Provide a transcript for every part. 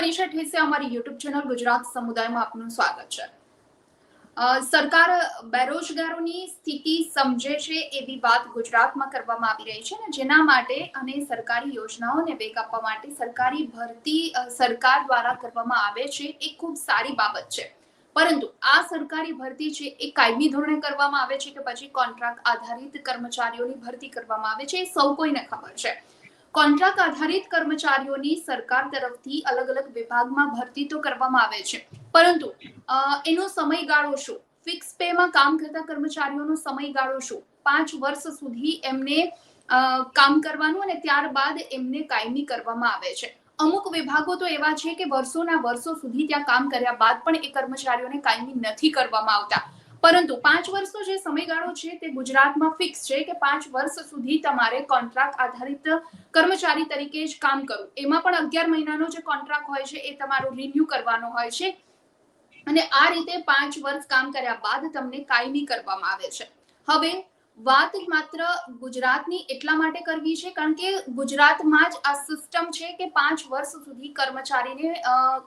મનીષા ઠેસે અમારી YouTube channel Gujarat સમુદાયમાં આપનું સ્વાગત છે. સરકાર બેરોજગારોની સ્થિતિ સમજે છે એવી વાત ગુજરાતમાં કરવામાં આવી રહી છે ને જેના માટે અને સરકારી યોજનાઓને વેગ આપવા માટે સરકારી ભરતી સરકાર દ્વારા કરવામાં આવે છે એ ખૂબ સારી બાબત છે. પરંતુ આ સરકારી ભરતી છે એ કાયમી ધોરણે કરવામાં આવે છે કે પછી કોન્ટ્રાક્ટ આધારિત કર્મચારીઓની ભરતી કરવામાં આવે છે એ સૌ કોઈને ખબર છે. કોન્ટ્રાક્ટ આધારિત કર્મચારીઓની સરકાર તરફથી અલગ અલગ વિભાગમાં ભરતી તો કરવામાં આવે છે. પરંતુ એનો સમયગાળો શું? ફિક્સ પેમાં કામ કરતા કર્મચારીઓનો સમયગાળો શું? પાંચ વર્ષ સુધી એમને કામ કરવાનું અને ત્યારબાદ એમને કાયમી કરવામાં આવે છે. અમુક વિભાગો તો એવા છે કે વર્ષોના વર્ષો સુધી ત્યાં કામ કર્યા બાદ પણ એ કર્મચારીઓને કાયમી નથી કરવામાં આવતા. પરંતુ પાંચ વર્ષનો જે સમયગાળો છે તે ગુજરાતમાં ફિક્સ છે કે પાંચ વર્ષ સુધી તમારે કોન્ટ્રાક્ટ આધારિત કર્મચારી તરીકે જ કામ કરવું. એમાં પણ અગિયાર મહિનાનો જે કોન્ટ્રાક્ટ હોય છે એ તમારો રિન્યુ કરવાનો હોય છે. અને આ રીતે પાંચ વર્ષ કામ કર્યા બાદ તમને કાયમી કરવામાં આવે છે. હવે વાત માત્ર ગુજરાતની એટલા માટે કરવી છે કારણ કે ગુજરાતમાં જ આ સિસ્ટમ છે કે પાંચ વર્ષ સુધી કર્મચારીને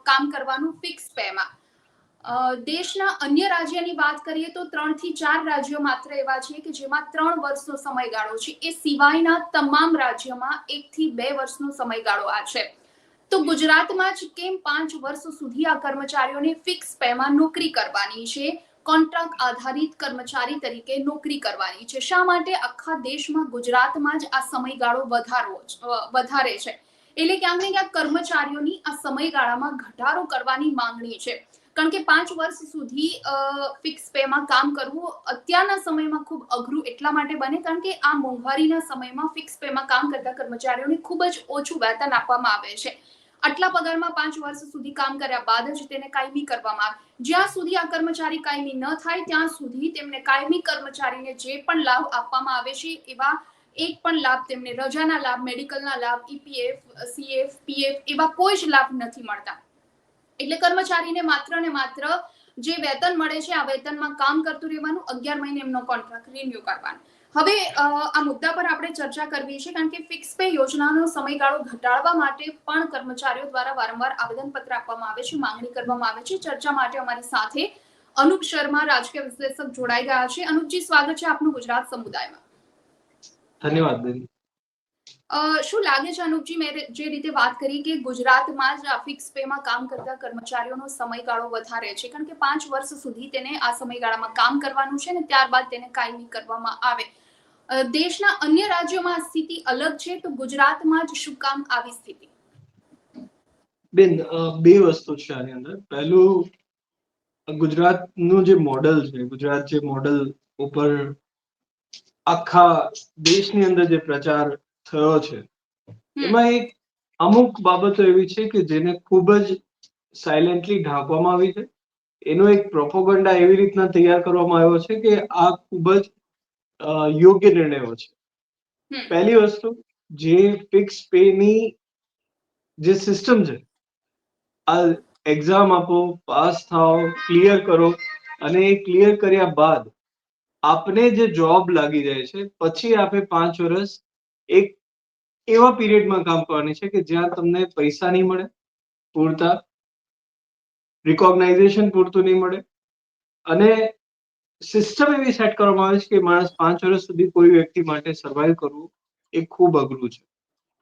કામ કરવાનું ફિક્સ પેમાં દેશના અન્ય રાજ્યની વાત કરીએ તો ત્રણથી ચાર રાજ્યો માત્ર એવા છે કે જેમાં ત્રણ વર્ષનો સમયગાળો છે. એ સિવાયના તમામ રાજ્યોમાં એક થી બે વર્ષનો સમયગાળો આ છે. તો ગુજરાતમાં જ કેમ પાંચ વર્ષ સુધી આ કર્મચારીઓને ફિક્સ પેમાં નોકરી કરવાની છે? કોન્ટ્રાક્ટ આધારિત કર્મચારી તરીકે નોકરી કરવાની છે. શા માટે આખા દેશમાં ગુજરાતમાં જ આ સમયગાળો વધારો વધારે છે? એટલે ક્યાંક ને ક્યાંક કર્મચારીઓની આ સમયગાળામાં ઘટાડો કરવાની માંગણી છે. કારણ કે પાંચ વર્ષ સુધી ફિક્સ પેમાં કામ કરવું અત્યારના સમયમાં ખૂબ અઘરું એટલા માટે બને કારણ કે આ મોંઘવારીના સમયમાં ફિક્સ પેમાં કામ કરતા કર્મચારીઓને ખૂબ જ ઓછું વેતન આપવામાં આવે છે. આટલા પગારમાં પાંચ વર્ષ સુધી કામ કર્યા બાદ જ તેને કાયમી કરવામાં આવે. જ્યાં સુધી આ કર્મચારી કાયમી ન થાય, ત્યાં સુધી તેમને કાયમી કર્મચારીને જે પણ લાભ આપવામાં આવે છે, એવા એક પણ લાભ તેમને રજાના લાભ, મેડિકલના લાભ ઈપીએફ સીએફ પીએફ એવા કોઈ જ લાભ નથી મળતા. એટલે કર્મચારીને માત્ર ને માત્ર જે વેતન મળે છે, આ વેતનમાં કામ કરતું રહેવાનું, અગિયાર મહિને એમનો કોન્ટ્રાક્ટ રિન્યુ કરવાનો. હવે આ મુદ્દા પર આપણે ચર્ચા કરવી છે, કારણ કે ફિક્સ પે યોજનાનો સમયગાળો ઘટાડવા માટે પણ કર્મચારીઓ દ્વારા વારંવાર આવેદનપત્ર આપવામાં આવે છે, માંગણી કરવામાં આવે છે. ચર્ચા માટે અમારી સાથે અનુપ શર્મા, રાજકીય વિશ્લેષક, જોડાઈ ગયા છે. અનુપજી, સ્વાગત છે આપનું ગુજરાત સમુદાયમાં. ધન્યવાદ બેન. શું લાગે છે અનુપજી, મેં જે રીતે વાત કરી કે ગુજરાતમાં જ ફિક્સ પેમાં કામ કરતા કર્મચારીઓનો સમયગાળો વધારે છે, કારણ કે પાંચ વર્ષ સુધી તેને આ સમયગાળામાં કામ કરવાનું છે ને ત્યારબાદ તેને કાયમી કરવામાં આવે. દેશના અન્ય રાજ્યોમાં સ્થિતિ અલગ છે, તો ગુજરાતમાં જ શું કામ આવી સ્થિતિ? બેન બે વસ્તુ છે આની અંદર. પહેલું, ગુજરાતનું જે મોડલ છે, ગુજરાત જે મોડલ ઉપર આખા દેશની અંદર જે પ્રચાર થયો છે. એમાં એક અમુક બાબતો એવી છે કે જેને ખૂબ જ સાયલેન્ટલી ઢાંકવામાં આવી છે. એનો એક પ્રોપોગન્ડા એવી રીતના તૈયાર કરવામાં આવ્યો છે કે આ ખૂબ જ યોગ્ય નિર્ણયો છે. પહેલી વસ્તુ જે ફિક્સ પેની જે સિસ્ટમ છે આ એક્ઝામ આપો પાસ થાઓ ક્લિયર કરો અને એ ક્લિયર કર્યા બાદ આપને જે જોબ લાગી જાય છે પછી આપે પાંચ વર્ષ એક એવા પીરિયડમાં કામ કરવાની છે કે જ્યાં તમને પૈસા નહીં મળે પૂરતા રિકોગ્નાઇઝેશન પૂરતું નહીં મળે અને સિસ્ટમ એવી સેટ કરવામાં આવે છે કે માણસ પાંચ વર્ષ સુધી કોઈ વ્યક્તિ માટે સર્વાઈવ કરવું એ ખૂબ અઘરું છે.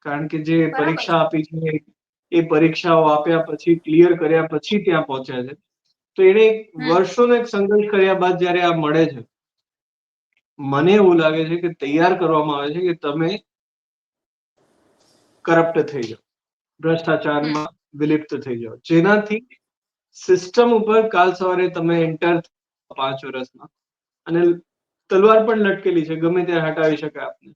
કારણ કે જે પરીક્ષા આપી છે એ પરીક્ષાઓ આપ્યા પછી ક્લિયર કર્યા પછી ત્યાં પહોંચ્યા છે. તો એને વર્ષોનો એક સંઘર્ષ કર્યા બાદ જ્યારે આ મળે છે મને એવું લાગે છે કે તૈયાર કરવામાં આવે છે કે તમે કરપ્ટ થઈ જાઓ. ભ્રષ્ટાચારમાં વિલિપ્ત થઈ જાઓ. જેનાથી સિસ્ટમ ઉપર કાલ સવારે તમે એન્ટર પાંચ વર્ષમાં. અને તલવાર પણ લટકેલી છે ગમે ત્યારે હટાવી શકાય આપને.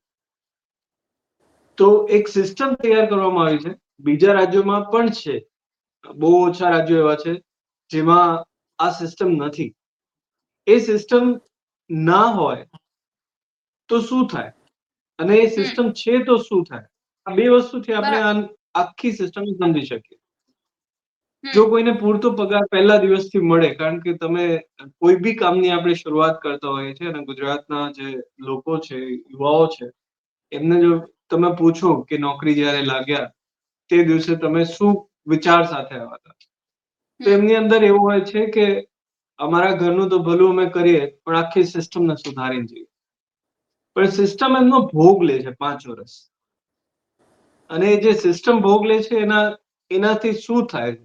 તો એક સિસ્ટમ તૈયાર કરવામાં આવી છે. બીજા રાજ્યોમાં પણ છે. બહુ ઓછા રાજ્યો એવા છે જેમાં આ સિસ્ટમ નથી. એ સિસ્ટમ ના હોય તો શું થાય? અને એ સિસ્ટમ છે તો શું થાય? બે વસ્તુથી આપણે આખી સિસ્ટમ સમજી શકીએ. જો કોઈને પૂરતો પગાર પહેલા દિવસથી મળે કારણ કે તમે કોઈ બી કામની આપણે શરૂઆત કરતા હોઈએ છીએ અને ગુજરાતના જે લોકો છે યુવાઓ છે એમને જો તમે પૂછો કે નોકરી જ્યારે લાગ્યા તે દિવસે તમે શું વિચાર સાથે આવ્યા હતા? તો એમની અંદર એવું હોય છે કે અમારા ઘરનું તો ભલું અમે કરીએ પણ આખી સિસ્ટમને સુધારીને જઈએ. પણ સિસ્ટમ એમનો ભોગ લે છે પાંચ વર્ષ અને જે સિસ્ટમ ભોગ લે છે એના એનાથી શું થાય?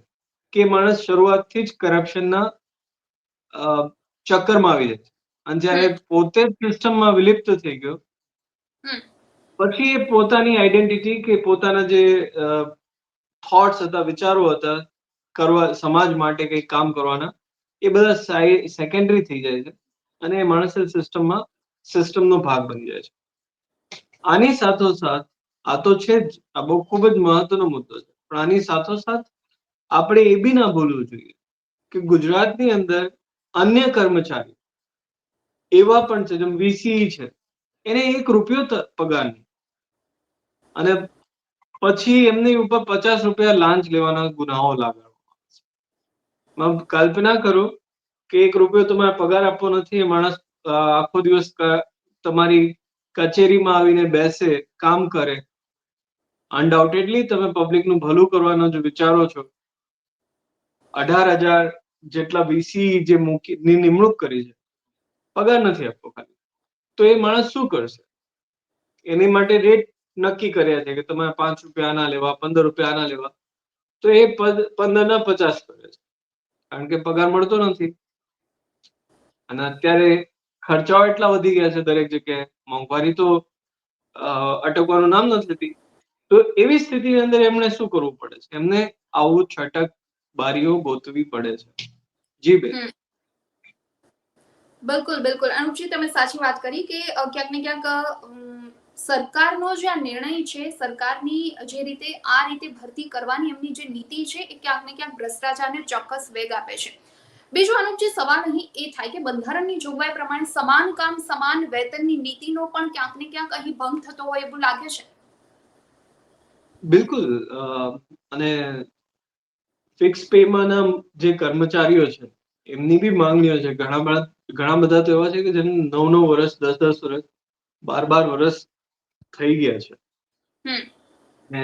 કે માણસ શરૂઆતથી જ કરપ્શનના ચક્કરમાં આવી જાય છે. અને જ્યારે પોતે જ સિસ્ટમમાં વિલિપ્ત થઈ ગયો પછી એ પોતાની આઈડેન્ટિટી કે પોતાના જે થોટ્સ હતા વિચારો હતા કરવા સમાજ માટે કંઈક કામ કરવાના એ બધા સેકન્ડરી થઈ જાય છે. અને એ માણસ સિસ્ટમમાં સિસ્ટમનો ભાગ બની જાય છે. આની સાથોસાથ આ તો છે જ, આ બહુ ખૂબ જ મહત્વનો મુદ્દો છે. પણ આની સાથોસાથ આપણે એ બી ના ભૂલવું જોઈએ કે ગુજરાતની અંદર અન્ય કર્મચારી એવા પણ છે જેમ વીસીઈ છે. એને એક રૂપિયો પગાર નહીં. અને પછી એમની ઉપર પચાસ રૂપિયા લાંચ લેવાના ગુનાઓ લાગવામાં કલ્પના કરો કે એક રૂપિયો તમારે પગાર આપવો નથી, એ માણસ આખો દિવસ તમારી કચેરીમાં આવીને બેસે, કામ કરે અનડાઉટેડલી તમે પબ્લિકનું ભલું કરવાનો જો વિચારો છો. અઢાર હજાર જેટલા વીસી જે મૂકી નિમણૂક કરી છે. પગાર નથી આપવો ખાલી. તો એ માણસ શું કરશે? એની માટે રેટ નક્કી કર્યા છે કે તમારે પાંચ રૂપિયા આના લેવા, પંદર રૂપિયા આના લેવા. તો એ પદ, પંદર ના પચાસ કરે છે. કારણ કે પગાર મળતો નથી. અને અત્યારે ખર્ચાઓ એટલા વધી ગયા છે દરેક જગ્યાએ. મોંઘવારી તો અટકવાનું નામ નથી લેતી. તો એવી સ્થિતિની અંદર એમને શું કરવું પડે છે? એમને આવું છટક બારીઓ ગોતવી પડે છે. જી બેન. બિલકુલ બિલકુલ. અનુપજી, તમે સાચી વાત કરી કે ક્યાંક ને ક્યાંક સરકારનો જે આ નિર્ણય છે, સરકારની જે રીતે આ રીતે ભરતી કરવાની એમની જે નીતિ છે, એ ક્યાંક ને ક્યાંક ભ્રષ્ટાચારને ચોક્કસ વેગ આપે છે. બીજો, અનુપજી, સવાલ અહીં એ થાય કે બંધારણની જોગવાઈ પ્રમાણે સમાન કામ, સમાન વેતનની નીતિનો પણ ક્યાંક ને ક્યાંક અહીં ભંગ થતો હોય એવું લાગે છે? બિલકુલ અને ફિક્સ પેમાંના જે કર્મચારીઓ છે એમની બી માંગણીઓ છે. ઘણા બધા ઘણા બધા તો એવા છે કે જેને નવ નવ વર્ષ દસ દસ વર્ષ બાર બાર વર્ષ થઈ ગયા છે. ફિક્સ પે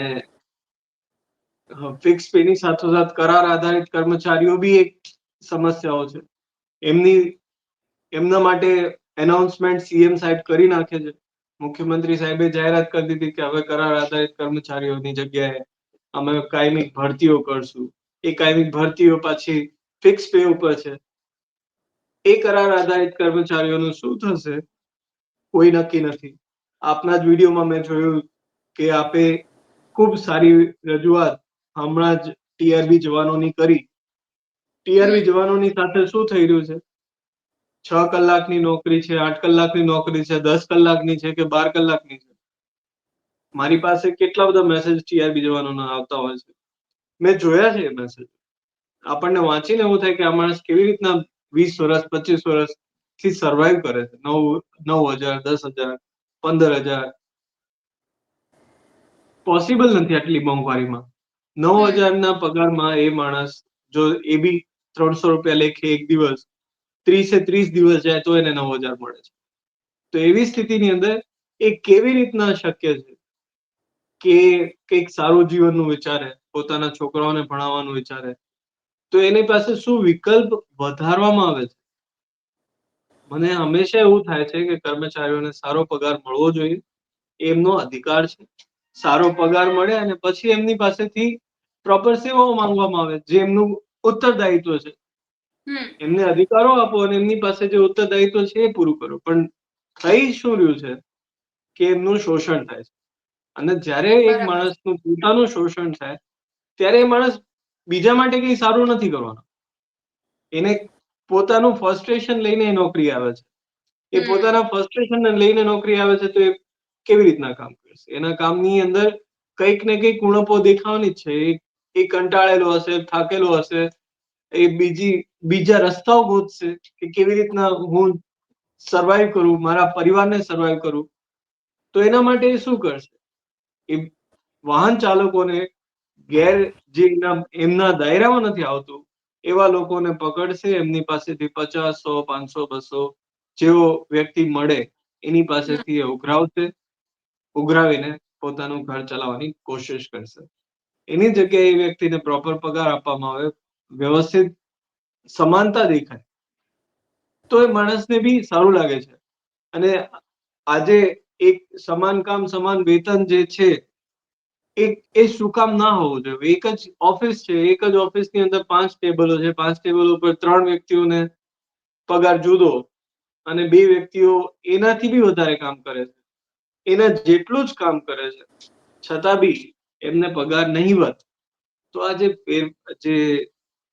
ફિક્સ પેની સાથોસાથ કરાર આધારિત કર્મચારીઓ બી એક સમસ્યાઓ છે. એમની એમના માટે એનાઉન્સમેન્ટ સીએમ સાહેબ કરી નાખે છે. મુખ્યમંત્રી સાહેબે જાહેરાત કરી દીધી કે હવે કરાર આધારિત કર્મચારીઓની જગ્યાએ અમે કાયમી ભરતીઓ કરશું. એ કાયમી ભરતીઓ પાછી ફિક્સ પે ઉપર છે. એ કરાર આધારિત કર્મચારીઓનું શું થશે? કોઈ નક્કી નથી. આપના જ વિડીયોમાં મેં જોયું કે આપે ખૂબ સારી રજૂઆત હમણાં જ ટીઆરબી જવાનોની કરી. ટીઆરબી જવાનોની સાથે શું થઈ રહ્યું છે? છ કલાકની નોકરી છે, આઠ કલાકની નોકરી છે, દસ કલાકની છે કે બાર કલાકની છે? મારી પાસે કેટલા બધા મેસેજ ટીઆરબી જવાનોના આવતા હોય છે. મેં જોયા છે એ મેસેજ આપણને વાંચીને એવું થાય કે આ માણસ કેવી રીતના વીસ વર્ષ, પચીસ વર્ષથી સર્વાઈવ કરે છે. નવ નવ હજાર, દસ હજાર, પંદર હજાર. પોસિબલ નથી આટલી મોંઘવારીમાં. નવ હજારના પગારમાં એ માણસ જો એ બી ત્રણસો રૂપિયા લેખે એક દિવસ ત્રીસે ત્રીસ દિવસ જાય તો એને નવ હજાર મળે છે. તો એવી સ્થિતિની અંદર એ કેવી રીતના શક્ય છે કે કંઈક સારું જીવનનું વિચારે, પોતાના છોકરાઓને ભણાવવાનું વિચારે? તો એની પાસે શું વિકલ્પ વધારવામાં આવે છે? મને હંમેશા એવું થાય છે કે કર્મચારીઓને સારો પગાર મળવો જોઈએ. એમનો અધિકાર છે. સારો પગાર મળે અને પછી એમની પાસેથી પ્રોપર સેવાઓ માંગવામાં આવે, જે એમનું ઉત્તરદાયિત્વ છે. એમને અધિકારો આપો અને એમની પાસે જે ઉત્તરદાયિત્વ છે એ પૂરું કરો. પણ થઈ શું રહ્યું છે કે એમનું શોષણ થાય છે? અને જ્યારે એક માણસનું પોતાનું શોષણ થાય ત્યારે એ માણસ બીજા માટે કંઈ સારું નથી કરવાનો. એને પોતાનું ફ્રસ્ટ્રેશન લઈને એ નોકરી આવે છે. એ. પોતાના ફ્રસ્ટ્રેશન લઈને નોકરી આવે છે તો એ કેવી રીતના કામ કરશે? એના કામની અંદર કંઈક ને કંઈક ઉણપો દેખાવાની જ છે. એ કંટાળેલો હશે થાકેલો હશે એ બીજી, બીજા રસ્તાઓ ગોતશે કે કેવી રીતના હું સર્વાઈવ કરું, મારા પરિવારને સર્વાઈવ કરું, તો એના માટે એ શું કરશે? એ વાહન ચાલકોને ગેર જે એમના દાયરામાં નથી આવતું, એવા લોકોને પકડશે, એમની પાસેથી પચાસ સો પાંચસો, બસો જેવો વ્યક્તિ મળે, એની પાસેથી એ ઉઘરાવશે, ઉઘરાવીને પોતાનું ઘર ચલાવવાની કોશિશ કરશે. એની જગ્યાએ એ વ્યક્તિને પ્રોપર પગાર આપવામાં આવે વ્યવસ્થિત સમાનતા દેખાય. તો એ માણસને બી સારું લાગે છે. અને આજે એક સમાન કામ, સમાન વેતન જે છે એ એ શું કામ ના હોવું જોઈએ. એક જ ઓફિસ છે, એક જ ઓફિસની અંદર પાંચ ટેબલો છે. પાંચ ટેબલ ઉપર ત્રણ વ્યક્તિઓને પગાર જુદો અને બે વ્યક્તિઓ એનાથી બી વધારે કામ કરે છે. એના જેટલું જ કામ કરે છે. છતાં બી એમને પગાર નહીવત તો આ જે જે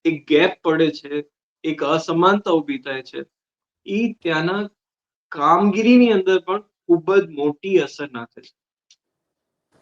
એક ગેપ પડે છે, એક અસમાનતા ઊભી થાય છે. એ ત્યાંના કામગીરીની અંદર પણ ખૂબ જ મોટી અસર નાખે છે.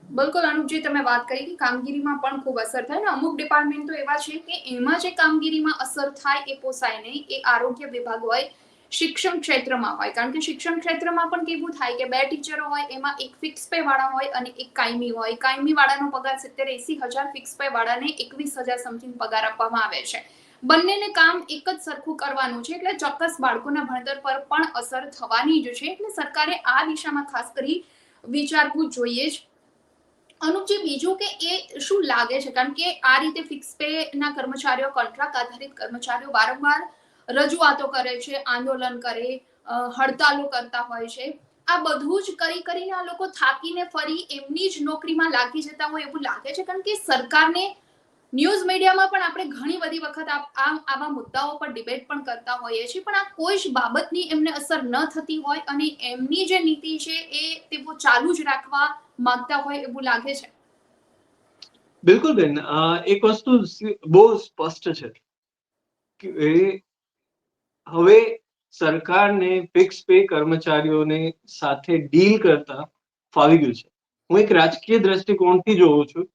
બિલકુલ અનુપજી તમે વાત કરી કે કામગીરીમાં પણ ખૂબ અસર થાય ને અમુક ડિપાર્ટમેન્ટ તો એવા છે કે એમાં જે કામગીરીમાં અસર થાય એ પોસાય નહીં, એ આરોગ્ય વિભાગ હોય શિક્ષણ ક્ષેત્રમાં હોય. કારણ કે શિક્ષણ ક્ષેત્રમાં પણ કેવું થાય કે બે ટીચરો હોય, એમાં એક ફિક્સ પે વાળા હોય અને એક કાયમી હોય. કાયમી વાળાનો પગાર સિત્તેર એસી હજાર ફિક્સ પે વાળાને એકવીસ હજાર સમથિંગ પગાર આપવામાં આવે છે. બંનેને કામ એક જ સરખું કરવાનું છે એટલે ચોક્કસ બાળકોના ભણતર પર પણ અસર થવાની જ છે. એટલે સરકારે આ દિશામાં ખાસ કરી વિચારવું જોઈએ જ. અનુપજી બીજું કે એ શું લાગે છે? કારણ કે આ રીતે ફિક્સ પે ના કર્મચારીઓ કોન્ટ્રાક્ટ આધારિત કર્મચારીઓ વારંવાર રજૂઆતો કરે છે, આંદોલન કરે હડતાલો કરતા હોય છે. આ બધું જ કરી કરીને આ લોકો થાકીને ફરી એમની જ નોકરીમાં લાગી જતા હોય એવું લાગે છે. કારણ કે સરકારને ન્યૂઝ મીડિયામાં પણ આપણે ઘણી બધી વખત આવા મુદ્દાઓ પર ડિબેટ પણ કરતા હોઈએ છીએ. પણ આ કોઈ જ બાબતની એમને અસર ન થતી હોય અને એમની જે નીતિ છે એ તેઓ ચાલુ જ રાખવા માંગતા હોય એવું લાગે છે. બિલકુલ બેન એક વસ્તુ બહુ સ્પષ્ટ છે કે હવે સરકારને ફિક્સ પે કર્મચારીઓને સાથે ડીલ કરતા ફાવી ગયું છે. હું એક રાજકીય દ્રષ્ટિકોણથી જોઉં છું.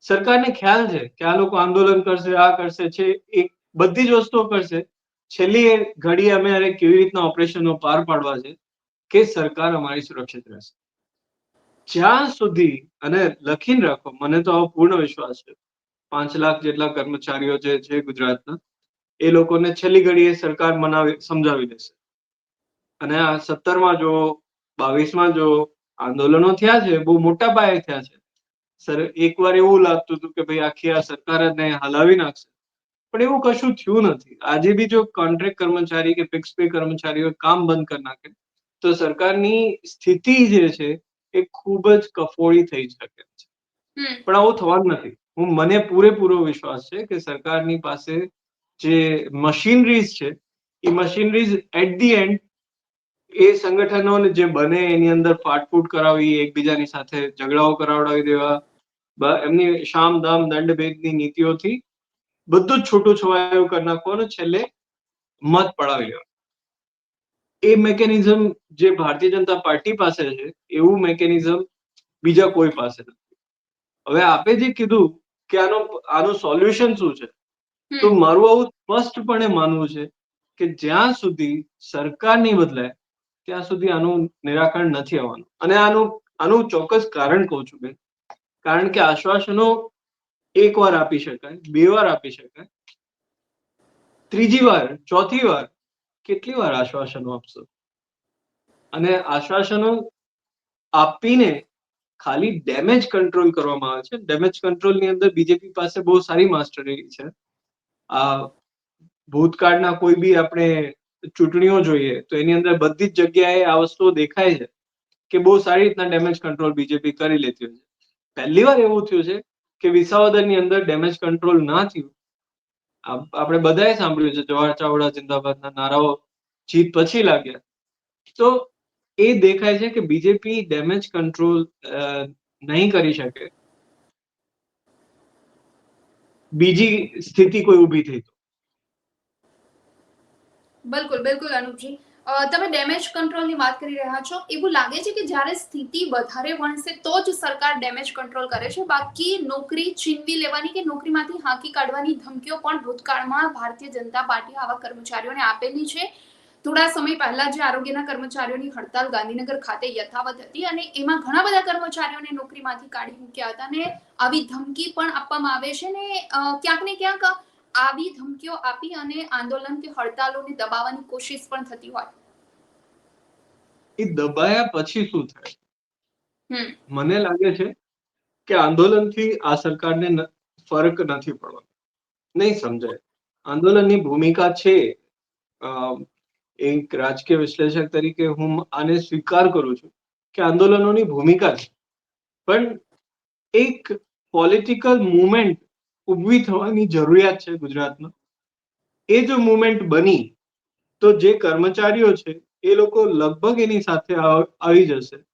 સરકારને ખ્યાલ છે કે આ લોકો આંદોલન કરશે, આ કરશે, છે એક બધી જ વસ્તુઓ કરશે. છેલ્લી ઘડી અમે અરે કેવી રીતના ઓપરેશનો પાર પાડવા છે કે સરકાર અમારી સુરક્ષિત રહેશે. જ્યાં સુધી અને લખીને રાખો, મને તો આવો પૂર્ણ વિશ્વાસ છે. પાંચ લાખ જેટલા કર્મચારીઓ જે છે ગુજરાતના એ લોકોને છેલ્લી ઘડીએ સરકાર મનાવી સમજાવી દેશે. અને આ સત્તરમાં જો બાવીસમાં જો આંદોલનો થયા છે બહુ મોટા પાયે થયા છે સર એકવાર એવું લાગતું હતું કે ભાઈ આખી આ સરકાર જ ને હલાવી નાખશે. પણ એવું કશું થયું નથી. આજે બી જો કોન્ટ્રાક્ટ કર્મચારી કે ફિક્સ પે કર્મચારીઓ કામ બંધ કરી નાખે તો સરકારની સ્થિતિ જે છે એ ખૂબ જ કફોડી થઈ શકે છે. પણ આવું થવાનું નથી. હું મને પૂરેપૂરો વિશ્વાસ છે કે સરકારની પાસે જે મશીનરીઝ છે, એ મશીનરીઝ એટ ધી એન્ડ એ સંગઠનોને જે બને એની અંદર ફાટફૂટ કરાવી, એકબીજાની સાથે ઝઘડાઓ કરાવડાવી દેવા એમની શામ દામ દંડ ભેદની નીતિઓથી બધું જ છૂટું છવાયું કરી નાખવાનું, છેલ્લે મત પડાવી લેવા એ મેકેનિઝમ જે ભારતીય જનતા પાર્ટી પાસે છે, એવું મેકેનિઝમ બીજા કોઈ પાસે નથી. હવે આપે જે કીધું કે આનો, આનું સોલ્યુશન શું છે? તો મારું આવું સ્પષ્ટપણે માનવું છે કે જ્યાં સુધી સરકાર નહીં બદલાય ત્યાં સુધી આનું નિરાકરણ નથી આવવાનું. અને આનું આનું ચોક્કસ કારણ કહું છું બેન. કારણ કે આશ્વાસનો એક વાર આપી શકાય બે વાર આપી શકાય. ત્રીજી વાર ચોથી વાર કેટલી વાર આશ્વાસનો આપશો? અને આશ્વાસનો આપીને ખાલી ડેમેજ કંટ્રોલ કરવામાં આવે છે. ડેમેજ કંટ્રોલની અંદર બીજેપી પાસે બહુ સારી માસ્ટરી છે. ભૂતકાળના કોઈ બી આપણે ચૂંટણીઓ જોઈએ, તો એની અંદર બધી જ જગ્યાએ આ વસ્તુઓ દેખાય છે કે બહુ સારી રીતના ડેમેજ કંટ્રોલ બીજેપી કરી લેતી હોય છે. પહેલી વાર એવું થયું છે કે વિસાવદરની અંદર ડેમેજ કંટ્રોલ ના થયું. આપણે બધાએ સાંભળ્યું છે જવાહર ચાવડા, જિંદાબાદના નારાઓ જીત પછી લાગ્યા. તો એ દેખાય છે કે બીજેપી ડેમેજ કંટ્રોલ નહીં કરી શકે. બીજી સ્થિતિ કોઈ ઊભી થઈ તો? બિલકુલ બિલકુલ અનુપજી. તમે ડેમેજ કંટ્રોલની વાત કરી રહ્યા છો. એવું લાગે છે કે જ્યારે સ્થિતિ વધારે વણસે તો જ સરકાર ડેમેજ કંટ્રોલ કરે છે. બાકી નોકરી છીનવી લેવાની કે નોકરીમાંથી હાંકી કાઢવાની ધમકીઓ પણ ભૂતકાળમાં ભારતીય જનતા પાર્ટી આવા કર્મચારીઓને આપેલી છે. થોડા સમય પહેલા જે આરોગ્યના કર્મચારીઓની હડતાલ ગાંધીનગર ખાતે યથાવત હતી અને એમાં ઘણા બધા કર્મચારીઓને નોકરીમાંથી કાઢી મૂક્યા હતા અને આવી ધમકી પણ આપવામાં આવે છે ને ક્યાંક ને ક્યાંક આવી ધમકીઓ આપી અને આંદોલન કે હડતાલોને દબાવવાની કોશિશ પણ થતી હોય. એ દબાયા પછી શું થાય? મને લાગે છે કે આંદોલનથી આ સરકારને ફરક નથી પડવાનો. નહીં સમજાય. આંદોલનની ભૂમિકા છે એક રાજકીય વિશ્લેષક તરીકે હું આને સ્વીકાર કરું છું કે આંદોલનોની ભૂમિકા છે. પણ એક પોલિટિકલ મુવમેન્ટ ઊભી થવાની જરૂરિયાત છે ગુજરાતમાં. એ જો મુવમેન્ટ બની, તો જે કર્મચારીઓ છે, એ લોકો લગભગ એની સાથે આવી જશે.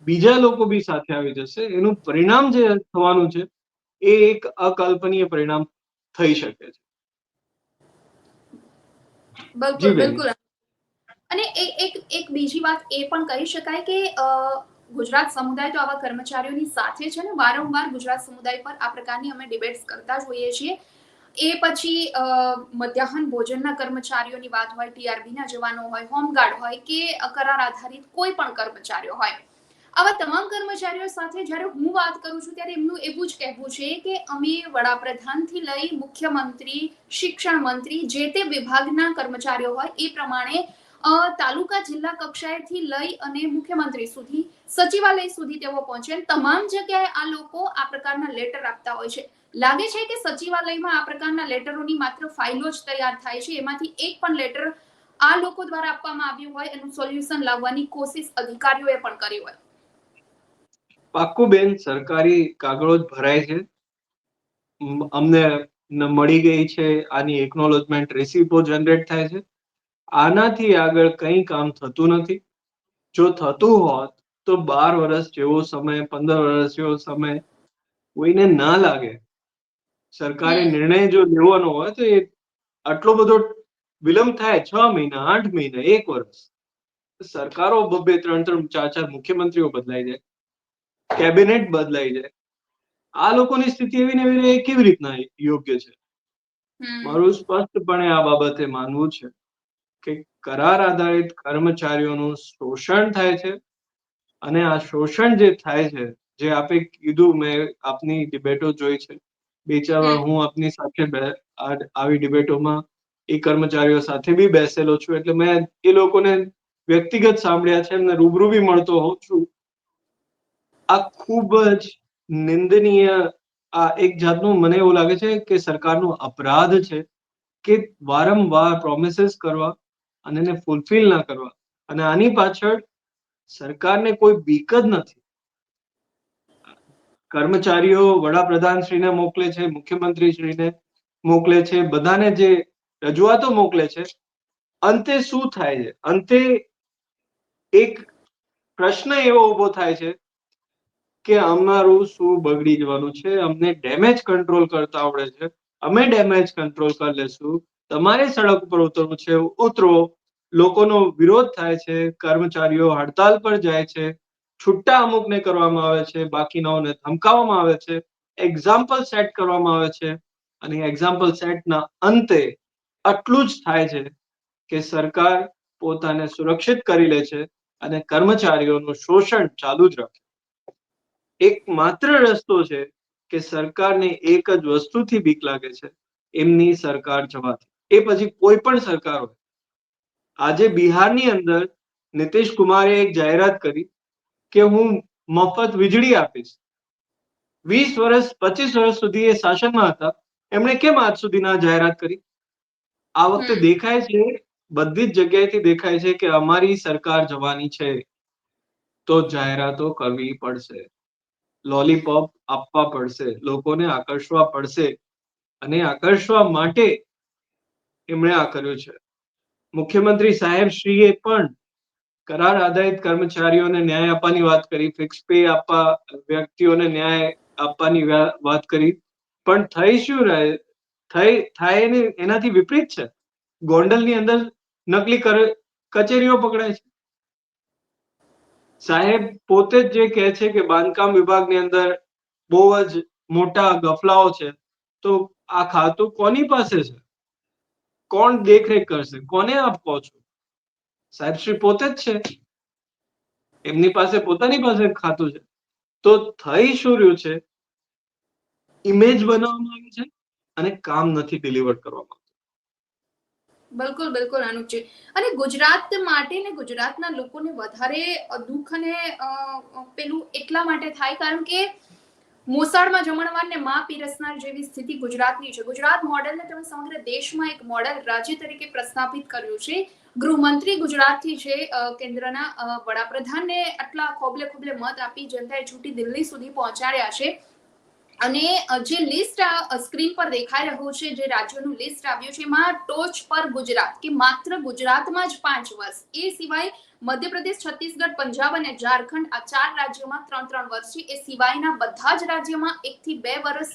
બીજા લોકો બી સાથે આવી જશે. એનું પરિણામ જે થવાનું છે, એ એક અકલ્પનીય પરિણામ થઈ શકે છે. બિલકુલ બિલકુલ. અને એક એક બીજી વાત એ પણ કહી શકાય કે ગુજરાત સમુદાય તો આવા કર્મચારીઓની સાથે છે ને વારંવાર ગુજરાત સમુદાય પર આ પ્રકારની અમે ડિબેટ્સ કરતા જ હોઈએ છીએ. એ પછી મધ્યાહન ભોજનના કર્મચારીઓની વાત હોય ટીઆરબીના જવાનો હોય હોમગાર્ડ હોય કે કરાર આધારિત કોઈ પણ કર્મચારીઓ હોય આવા તમામ કર્મચારીઓ સાથે જ્યારે હું વાત કરું છું, ત્યારે એમનું એવું જ કહેવું છે કે અમે વડાપ્રધાનથી લઈ મુખ્યમંત્રી, શિક્ષણ મંત્રી જે તે વિભાગના કર્મચારીઓ હોય, એ પ્રમાણે તાલુકા જિલ્લા કક્ષાએથી લઈ અને મુખ્યમંત્રી સુધી, સચિવાલય સુધી તેઓ પહોંચે. તમામ જગ્યાએ આ લોકો આ પ્રકારના લેટર આપતા હોય છે. લાગે છે કે સચિવાલયમાં આ પ્રકારના લેટરોની માત્ર ફાઇલો જ તૈયાર થાય છે, એમાંથી એક પણ લેટર આ લોકો દ્વારા આપવામાં આવ્યું હોય, એનું સોલ્યુશન લાવવાની કોશિશ અધિકારીઓએ પણ કરી હોય. પાક્કું બેન સરકારી કાગળો જ ભરાય છે. અમને મળી ગઈ છે આની એકનોલોજમેન્ટ રેસીપો જનરેટ થાય છે. આનાથી આગળ કંઈ કામ થતું નથી. જો થતું હોત તો બાર વર્ષ જેવો સમય પંદર વર્ષ જેવો સમય કોઈને ના લાગે. સરકારે નિર્ણય જો લેવાનો હોય તો એ આટલો બધો વિલંબ થાય છ મહિના આઠ મહિના એક વર્ષ સરકારો બબે ત્રણ ત્રણ ચાર ચાર મુખ્યમંત્રીઓ બદલાઈ જાય. કેબિનેટ બદલાઈ જાય. આ લોકોની સ્થિતિ એવી ને એવી એ કેવી રીતના યોગ્ય છે. મારું સ્પષ્ટપણે આ બાબતે માનવું છે કે કરાર આધારિત કર્મચારીઓનું શોષણ થાય છે અને આ શોષણ જે થાય છે જે આપે કીધું મેં આપની ડિબેટો જોઈ છે. બે ચાર હું આપની સાથે આવી ડિબેટોમાં એ કર્મચારીઓ સાથે બી બેસેલો છું. એટલે મેં એ લોકોને વ્યક્તિગત સાંભળ્યા છે એમને રૂબરૂ બી મળતો હોઉં છું. આ ખૂબ જ નિંદનીય, આ એક જાતનું મને એવું લાગે છે કે સરકારનો અપરાધ છે કે વારંવાર પ્રોમિસીસ કરવા અને એને ફૂલફિલ ના કરવા. અને આની પાછળ સરકારને કોઈ બીક જ નથી. કર્મચારીઓ વડાપ્રધાન શ્રીને મોકલે છે મુખ્યમંત્રી શ્રીને મોકલે છે, બધાને જે રજૂઆતો મોકલે છે, અંતે શું થાય છે? અંતે એક પ્રશ્ન એવો ઊભો થાય છે કે અમારું શું બગડી જવાનું છે? અમને ડેમેજ કંટ્રોલ કરતા આવડે છે. અમે ડેમેજ કંટ્રોલ કરી લેશું. તમારે સડક ઉપર ઉતરવું છે. ઉતરો. લોકોનો વિરોધ થાય છે. કર્મચારીઓ હડતાલ પર જાય છે. છુટ્ટા અમુકને કરવામાં આવે છે. બાકીનાઓને ધમકાવવામાં આવે છે. એક્ઝામ્પલ સેટ કરવામાં આવે છે. અને એક્ઝામ્પલ સેટના અંતે આટલું જ થાય છે કે સરકાર પોતાને સુરક્ષિત કરી લે છે અને કર્મચારીઓનું શોષણ ચાલુ જ રાખે. એક માત્ર રસ્તો છે કે સરકારને એક જ વસ્તુથી બીક લાગે છે એમની સરકાર જવાથી. એ પછી કોઈ પણ સરકાર હોય. આજે બિહારની અંદર નીતિશ કુમારે એક જાહેરાત કરી કે હું મફત વીજળી આપીશ. વીસ વર્ષ પચીસ વર્ષ સુધી એ શાસનમાં હતા. એમણે કેમ આજ સુધી ના જાહેરાત કરી? આ વખતે દેખાય છે બધી જ જગ્યાએથી દેખાય છે કે અમારી સરકાર જવાની છે. તો જાહેરાતો કરવી પડશે. લોલીપોપ આપવા પડશે, લોકોને આકર્ષવા પડશે અને આકર્ષવા માટે એમણે આ કર્યું છે. મુખ્યમંત્રી સાહેબ શ્રીએ પણ કરાર આધારિત કર્મચારીઓને ન્યાય આપવાની વાત કરી, ફિક્સ પે આપવા વ્યક્તિઓને ન્યાય આપવાની વાત કરી. પણ થઈ શું રહે? થઈ, થાય એનાથી વિપરીત છે. ગોંડલની અંદર નકલી કચેરીઓ પકડાય છે. સાહેબ, પોતે જ જે કહે છે કે બાંધકામ વિભાગની અંદર બહુ જ મોટા ગફલાઓ છે. તો આ ખાતું કોની પાસે છે? કોણ દેખરેખ કરશે? કોને આપ કહો છો? સાહેબ, શ્રી પોતે જ છે. એમની પાસે પોતાની પાસે ખાતું છે. તો થઈ શું રહ્યું છે? ઇમેજ બનાવવામાં આવી છે અને કામ નથી ડિલિવર કરવામાં. બિલકુલ બિલકુલ અનુપજી અને ગુજરાત માટે ને ગુજરાતના લોકોને વધારે દુઃખ અને પેલું એટલા માટે થાય કારણ કે મોસાળમાં જમણવારને માં પીરસનાર જેવી સ્થિતિ ગુજરાતની છે. ગુજરાત મોડેલને તમે સમગ્ર દેશમાં એક મોડેલ રાજ્ય તરીકે પ્રસ્થાપિત કર્યું છે. ગૃહમંત્રી ગુજરાતથી છે કેન્દ્રના વડાપ્રધાનને આટલા ખોબલે ખોબલે મત આપી જનતાએ છૂટી દિલ્હી સુધી પહોંચાડ્યા છે. અને જે લિસ્ટ સ્ક્રીન પર દેખાઈ રહ્યું છે, જે રાજ્યોનું લિસ્ટ આવ્યું છે, એમાં ટોચ પર ગુજરાત, કે માત્ર ગુજરાતમાં જ પાંચ વર્ષ. એ સિવાય મધ્યપ્રદેશ, છત્તીસગઢ, પંજાબ અને ઝારખંડ આ ચાર રાજ્યોમાં ત્રણ ત્રણ વર્ષ છે. એ સિવાયના બધા જ રાજ્યોમાં એકથી બે વર્ષ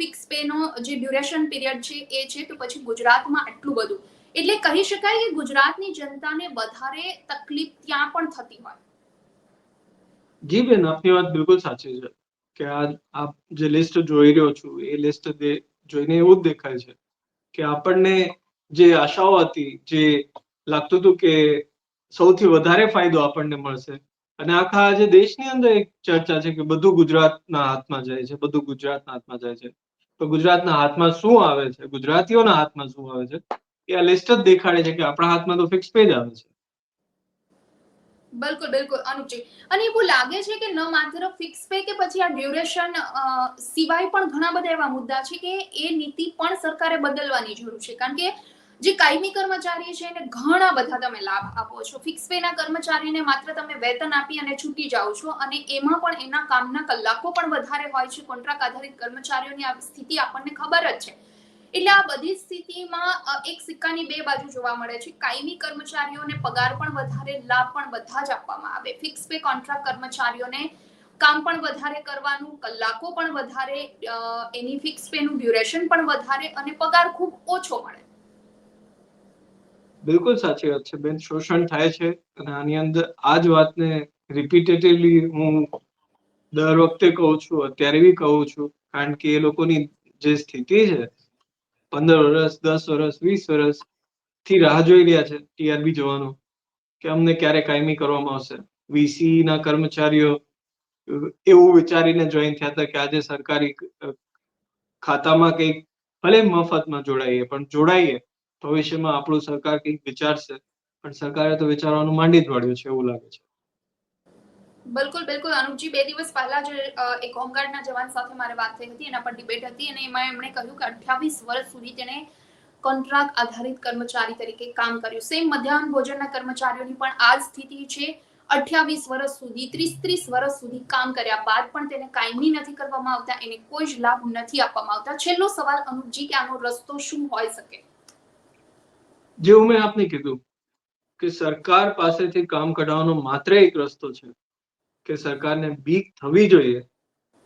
ફિક્સ પેનો જે ડ્યુરેશન પીરિયડ છે, એ છે, તો પછી ગુજરાતમાં આટલું બધું. એટલે કહી શકાય કે ગુજરાતની જનતાને વધારે તકલીફ ત્યાં પણ થતી હોય. જી બેન, આપની વાત બિલકુલ સાચી છે. કે આ આપ જે લિસ્ટ જોઈ રહ્યો છું, એ લિસ્ટ જોઈને એવું જ દેખાય છે કે આપણને જે આશાઓ હતી, જે લાગતું હતું કે સૌથી વધારે ફાયદો આપણને મળશે અને આખા આજે દેશની અંદર એક ચર્ચા છે કે બધું ગુજરાતના હાથમાં જાય છે, બધું ગુજરાતના હાથમાં જાય છે. તો ગુજરાતના હાથમાં શું આવે છે? ગુજરાતીઓના હાથમાં શું આવે છે? એ આ લિસ્ટ જ દેખાડે છે કે આપણા હાથમાં તો ફિક્સ પેજ આવે છે. બિલકુલ બિલકુલ અનુપજી અને એવું લાગે છે કે ન માત્ર ફિક્સ પે કે પછી આ ડ્યુરેશન સિવાય પણ ઘણા બધા એવા મુદ્દા છે કે એ નીતિ પણ સરકારે બદલવાની જરૂર છે. કારણ કે જે કાયમી કર્મચારી છે એને ઘણા બધા તમે લાભ આપો છો. ફિક્સ પે ના કર્મચારીને માત્ર તમે વેતન આપી અને છૂટી જાઓ છો અને એમાં પણ એના કામના કલાકો પણ વધારે હોય છે. કોન્ટ્રાક્ટ આધારિત કર્મચારીઓની આ સ્થિતિ આપણને ખબર જ છે. એટલે આ બધી સ્થિતિમાં એક સિક્કાની બે બાજુ જોવા મળે છે. કાયમી કર્મચારીઓને પગાર પણ વધારે, લાભ પણ બધા જ આપવામાં આવે. ફિક્સ પે કોન્ટ્રાક્ટ કર્મચારીઓને કામ પણ વધારે કરવાનું, કલાકો પણ વધારે એની ફિક્સ પેનું ડ્યુરેશન પણ વધારે અને પગાર ખૂબ ઓછો મળે. બિલકુલ સાચી વાત છે. બેન, શોષણ થાય છે અને આની અંદર આ જ વાતને રિપીટેડલી હું દર વખતે કહું છું, અત્યારે બી કહું છું. કારણ કે એ લોકોની જે સ્થિતિ છે પંદર વર્ષ દસ વર્ષ વીસ વર્ષથી રાહ જોઈ રહ્યા છે ટીઆરબી જવાનું કે અમને ક્યારે કાયમી કરવામાં આવશે. વીસી ના કર્મચારીઓ એવું વિચારીને જોઈન થયા હતા કે આજે સરકારી ખાતામાં કંઈક ભલે મફતમાં જોડાઈએ, પણ જોડાઈએ, ભવિષ્યમાં આપણું સરકાર કંઈક વિચારશે. પણ સરકારે તો વિચારવાનું માંડી જ વાળ્યું છે એવું લાગે છે. બિલકુલ બિલકુલ. અનુપજી, બે દિવસ પહેલા જ એક હોમગાર્ડના જવાન સાથે મારે વાત થઈ હતી, એના પર ડિબેટ હતી અને એમાં એમણે કહ્યું કે અઠ્યાવીસ વર્ષ સુધી તેણે કોન્ટ્રાક્ટ આધારિત કર્મચારી તરીકે કામ કર્યું. સેમ મધ્યાહન ભોજનના કર્મચારીઓની પણ આ સ્થિતિ છે. અઠ્યાવીસ વર્ષ સુધી ત્રીસ ત્રીસ વર્ષ સુધી કામ કર્યા બાદ પણ તેને કાયમી નથી કરવામાં આવતા, એને કોઈ જ લાભ નથી આપવામાં આવતા. છેલ્લો સવાલ અનુપજી, કે આનો રસ્તો શું હોઈ શકે? જેવું મેં આપને કીધું, કે સરકાર પાસેથી કામ કઢાવવાનો માત્ર એક રસ્તો છે. કે સરકારને બીક થવી જોઈએ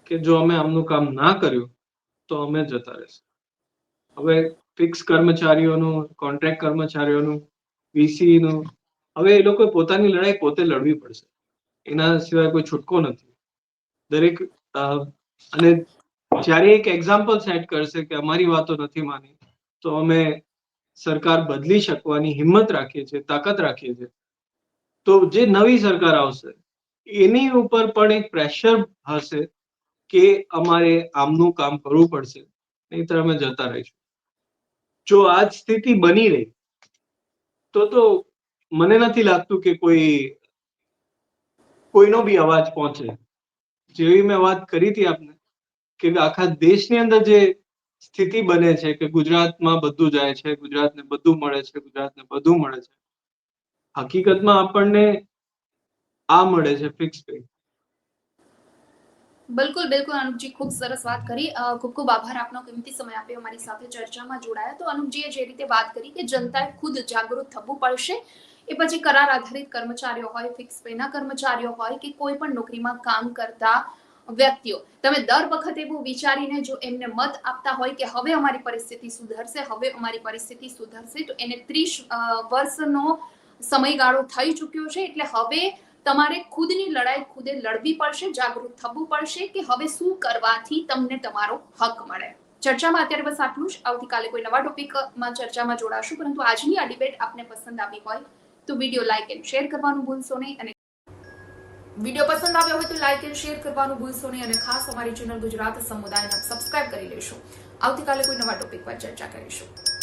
કે જો અમે આમનું કામ ના કર્યું, તો અમે જતા રહેશું. હવે ફિક્સ કર્મચારીઓનું કોન્ટ્રાક્ટ કર્મચારીઓનું વીસીનું હવે એ લોકો પોતાની લડાઈ પોતે લડવી પડશે. એના સિવાય કોઈ છૂટકો નથી. દરેક અને જ્યારે એક એક્ઝામ્પલ સેટ કરશે કે અમારી વાતો નથી માની, તો અમે સરકાર બદલી શકવાની હિંમત રાખીએ છીએ, તાકાત રાખીએ છીએ. તો જે નવી સરકાર આવશે એની ઉપર પણ એક પ્રેશર હશે કે અમારે આમનું કામ કરવું પડશે. નહીતર અમે જતા રહીશું. જો આ જ સ્થિતિ બની રહી, તો તો મને નથી લાગતું કે કોઈ, કોઈનો બી અવાજ પહોંચે. જેવી મેં વાત કરી હતી આપને, કે આખા દેશની અંદર જે સ્થિતિ બને છે કે ગુજરાતમાં બધું જાય છે, ગુજરાતને બધું મળે છે, ગુજરાતને બધું મળે છે, હકીકતમાં આપણને આ મળે છે ફિક્સ પે બિલકુલ બિલકુલ, અનુપજી, ખૂબ સરસ વાત કરી. ખૂબ ખૂબ આભાર આપનો કિંમતી સમય આપ્યો અમારી સાથે ચર્ચામાં જોડાયા. તો અનુપજીએ જે રીતે વાત કરી કે જનતાએ ખુદ જાગૃત થવું પડશે, એ પછી કરાર આધારિત કર્મચારીઓ હોય ફિક્સ પેના કર્મચારીઓ હોય કે કોઈ પણ નોકરીમાં કામ કરતા વ્યક્તિઓ. તમે દર વખતે એવું વિચારીને જો એમને મત આપતા હોય કે હવે અમારી પરિસ્થિતિ સુધરશે, હવે અમારી પરિસ્થિતિ સુધરશે, તો એને ત્રીસ વર્ષનો સમયગાળો થઈ ચૂક્યો છે. એટલે હવે તમારે ખુદની લડાઈ ખુદે લડવી પડશે, જાગૃત થવું પડશે કે હવે શું કરવાથી તમને તમારો હક મળે. ચર્ચામાં અત્યારે બસ આટલું જ. આવતીકાલે કોઈ નવા ટોપિકમાં ચર્ચામાં જોડાશું. પરંતુ આજની આ ડિબેટ આપને પસંદ આવી હોય તો વીડિયો લાઇક એન્ડ શેર કરવાનું ભૂલશો નહીં અને વીડિયો પસંદ આવ્યો હોય તો લાઇક એન્ડ શેર કરવાનું ભૂલશો નહીં અને ખાસ અમારી ચેનલ ગુજરાત સમુદાયને સબસ્ક્રાઇબ કરી લેશો. આવતીકાલે કોઈ નવા ટોપિક પર ચર્ચા કરીશું.